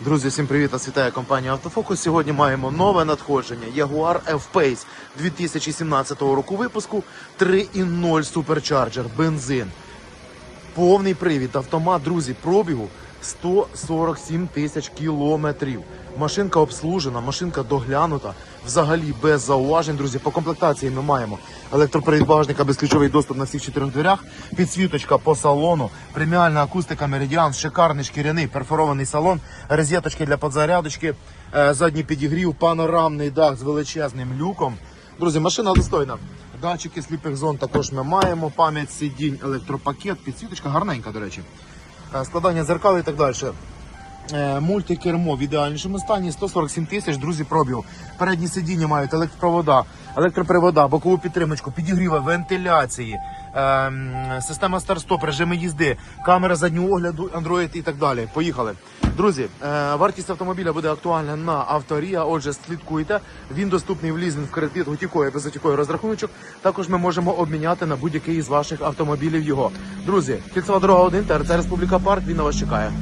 Друзі, всім привіт! Вас вітає компанія Автофокус. Сьогодні маємо нове надходження Jaguar F-Pace 2017 року випуску 3.0 Supercharger, бензин. Повний привід, автомат, друзі, пробігу 147 тисяч кілометрів. Машинка обслужена, машинка доглянута, взагалі без зауважень, друзі. По комплектації ми маємо електропривід багажника, безключовий доступ на всіх чотирьох дверях, підсвіточка по салону, преміальна акустика Meridian, шикарний шкіряний перфорований салон, розеточки для подзарядочки, е, задній підігрів, панорамний дах з величезним люком. Друзі, машина достойна. Датчики сліпих зон також ми маємо. Пам'ять сидінь, електропакет, підсвіточка гарненька, до речі. Е, Складання зеркал і так далі. Е, Мультикермо в ідеальнішому стані 147 тисяч, друзі, пробіг. Передні сидіння мають електропровода, електропривода, бокову підтримочку, підігріва, вентиляції, система старт-стоп, режими їзди, камера заднього огляду, Android і так далі. Поїхали. Друзі, е, вартість автомобіля буде актуальна на авторія. Отже, слідкуйте. Він доступний в лізинг, в кредит, готівкою, без готівкою розрахуночок. Також ми можемо обміняти на будь-який із ваших автомобілів його. Друзі, кільцева дорога 1, ТРЦ Республіка Парк. Він на вас чекає.